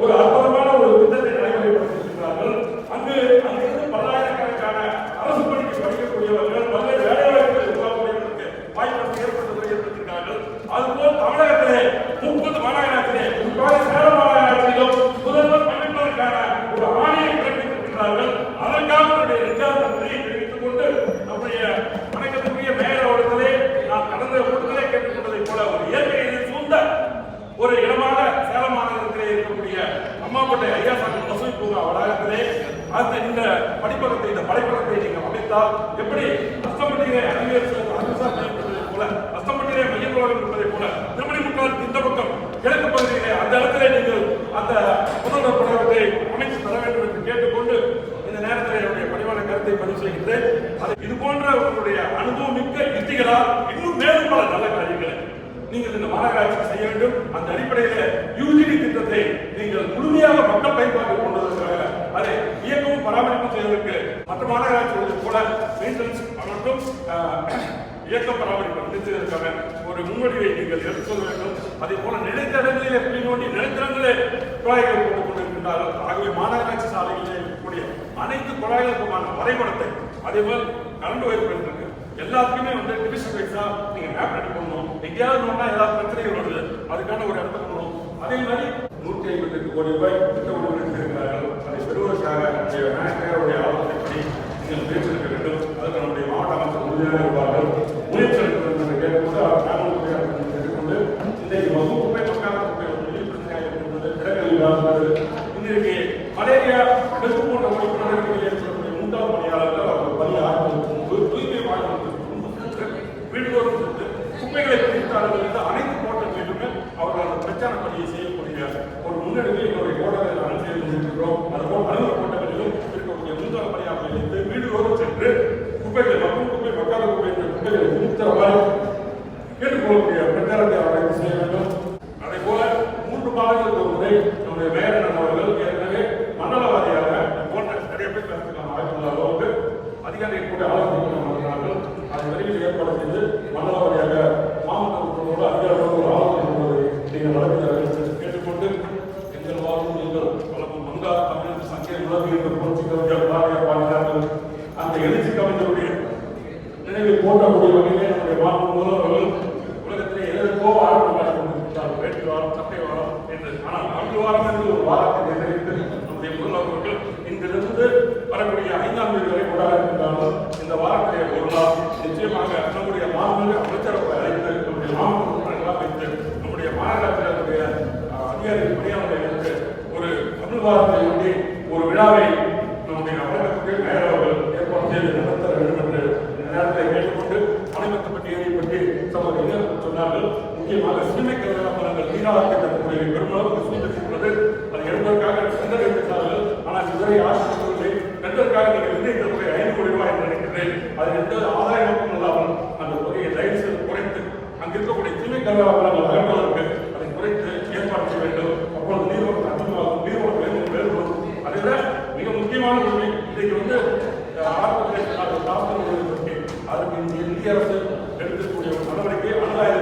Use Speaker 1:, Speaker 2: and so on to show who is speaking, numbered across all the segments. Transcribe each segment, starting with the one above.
Speaker 1: ஒரு அற்புதம் அந்த இந்த படிப்பகத்தை இந்த படைப்பகத்தை நீங்கள் அமைத்தால் எப்படி அஸ்தமண்டிகரை அறிவியல் போல அஸ்தமண்டிகரை மையங்கோலம் என்பதை போல திருமணி முக்கால் இந்த பக்கம் கிழக்கு பகுதியிலே அந்த இடத்துல நீங்கள் அந்த புனர படைவத்தை அமைத்து தர வேண்டும் என்று கேட்டுக்கொண்டு இந்த நேரத்தில் என்னுடைய பணிவான கருத்தை பதிவு செய்கின்றேன். இது போன்ற உங்களுடைய அனுபவம் மிக்க யுக்திகளால் இன்னும் மேலும் பல நல்ல காரியங்களை நீங்கள் இந்த மாநகராட்சி செய்ய வேண்டும். அந்த அடிப்படையில் யூஜிடி திட்டத்தை நீங்கள் முழுமையாக மக்கள் பயன்பாடு கொண்டதற்காக அதை மற்ற மாநகராட்சிகளுக்கு கூட மெயின்டெனன்ஸ் மற்றும் இயக்க பராமரிப்பு நினைத்ததற்கான ஒரு முன்வடிவை நீங்கள் எடுத்து சொல்ல வேண்டும். அதே போல நினைத்த இடங்களிலே நோண்டி நினைத்த குழாய்கள் போட்டுக் கொண்டிருக்கின்றார்கள். ஆகவே மாநகராட்சி சாலைகளிலே இருக்கக்கூடிய அனைத்து குழாய்களுக்குமான வரைபடத்தை அதே போல் கரண்ட் வைப்பு இருக்கு. எல்லாத்துக்குமே வந்து டிவிஷன் வைஸா நீங்க மேப் ரெடி பண்ணணும் எங்கேயாவது நோண்டா ஏதாவது பிரச்சனைகள் வருது அதுக்கான ஒரு இடத்த பண்ணணும் அதே மாதிரி நூற்றி ஐம்பத்தி எட்டு கோடி ரூபாய் திட்ட உணவு இருக்கிறார்கள் அதை பெறுவதற்காக நம்முடைய நீங்கள் முயற்சி எடுக்க வேண்டும். அதற்கு நம்முடைய மாவட்ட அமைச்சர் உறுதியாக இருப்பார்கள். முயற்சி எடுக்க வேண்டும் என்று கேட்கும்போது அவர் கேட்டுக்கொண்டு இன்றைக்கு வகுப்புமே குப்பை பிரச்சனையாக இருக்கின்றது. திறக்கல் இன்றைக்கு மலேரியா டெங்கு போன்ற ஒழிப்பு ஏற்படக்கூடிய மூன்றாவது பணியாளர்கள் அவர்கள் பணி ஆரம்பிக்கும் முன்பு தூய்மை வாழ்வதற்கு முன்பு சென்று வீடுதோறும் குப்பைகளை பிரித்தார்கள் என்று அனைத்து கோட்டங்களிலுமே அவர்கள் அந்த பிரச்சார பணியை செய்யக்கூடிய ஒரு முன்னெடுப்பை எங்களுடைய கோட்டத்தை நாங்கள் செய்து கொண்டிருக்கிறோம் அதுபோல் அலுவலக கோட்டங்களிலும் இருக்கக்கூடிய மூன்றாவது பணியாளர்கள் இருந்து வீடுதோறும் சென்று குப்பைகளை மக்கள் குப்பை மக்காத குப்பை என்ற குப்பைகளை பிரித்தவாறு கேட்டுக்கொள்ளக்கூடிய பிரச்சாரத்தை அவர்கள் செய்ய வேண்டும் அதே போல மூன்று ஒரு முறை நம்முடைய மேயர் ஏற்கனவே மண்டலவாரியாக போன்ற நிறைய பேர் பேசுறதுக்கான வாய்ப்புள்ள அளவுக்கு அதிகாரிகள் கூட ஆலோசனை அதை விரைவில் ஏற்பாடு செய்து மண்டலவாரியாக மாவட்ட உறுப்பினரோடு அதிகாரிகளோடு ஒரு ஆலோசனை நீங்கள் கேட்டுக்கொண்டு எங்கள் வாழும் நீங்கள் வழங்கும் மங்கா புரட்சி கவிஞர் பாரதியார் அந்த எழுச்சி கவிஞருடைய நினைவில் போற்றக்கூடிய வகையிலே நம்முடைய மாநில உலகத்திலே எதற்கோ ஆரம்பம் காட்டிக் கொண்டிருக்கிறார்கள் ஆனால் நான்கு வாரம் என்று ஒரு வாரத்தை நிர்ணயித்து நம்முடைய முதல்வர்கள் இன்றிலிருந்து வரக்கூடிய ஐந்தாம் தேதி வரை கொண்டாட இருந்தாலும் இந்த வாரத்திலே ஒரு நாள் நிச்சயமாக நம்முடைய மாநில அமைச்சரவை அழைத்து நம்முடைய மாவட்ட வைத்து நம்முடைய மாநகராட்சியினுடைய அதிகாரி பணியாளர்களை வைத்து ஒரு தமிழ் வாரத்தை ஒட்டி ஒரு விழாவை நம்முடைய வழக்கத்துக்கு மேயர் அவர்கள் ஏற்பாடு செய்து நடத்த வேண்டும் என்று இந்த நேரத்தில் கேட்டுக்கொண்டு அனைமத்த பட்டியலை பற்றி சமூக சொன்னார்கள். முக்கியமாக சிறுமை கல்வியாளர்கள் நீராக தன்னுடைய பெருமளவுக்கு சூழ்ந்திருக்கிறது. அது எடுப்பதற்காக சிந்தனை ஆனால் இதுவரை ஆசிரியர்களை பெற்றதற்காக நீங்கள் நிர்ணயித்த தொகை ஐந்து கோடி ரூபாய் என்று நினைக்கிறேன். அது எந்த ஆதாய நோக்கம் இல்லாமல் அந்த தொகையை தயவு செய்து குறைத்து அங்கு இருக்கக்கூடிய தூய்மை கல்வியாளர்கள் அகற்றுவதற்கு அதை குறைத்து ஏற்பாடு செய்ய வேண்டும். அப்பொழுது நீர்வளம் அதிகமாகும் நீர்வளம் வேணும் வேறுபடும் அதை மிக முக்கியமான உண்மை இன்றைக்கு வந்து ஆரம்பத்தில் அது இந்திய அரசு எடுக்கக்கூடிய நடவடிக்கை அனுதாயம்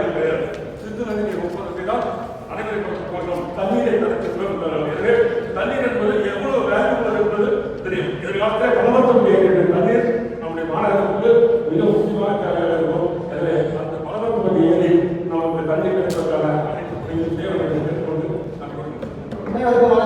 Speaker 1: அவற்றை பலப்படுத்த முடியாது தண்ணீர் நம்முடைய மாநகரத்துக்கு மிக முக்கியமான தேவையாக இருக்கும். எனவே அந்த பலப்படுத்த ஏரி நமக்கு தண்ணீர் கிடைப்பதற்கான அனைத்து பணிகளும் தேவை எடுத்துக்கொண்டு நான் கொடுக்கிறேன்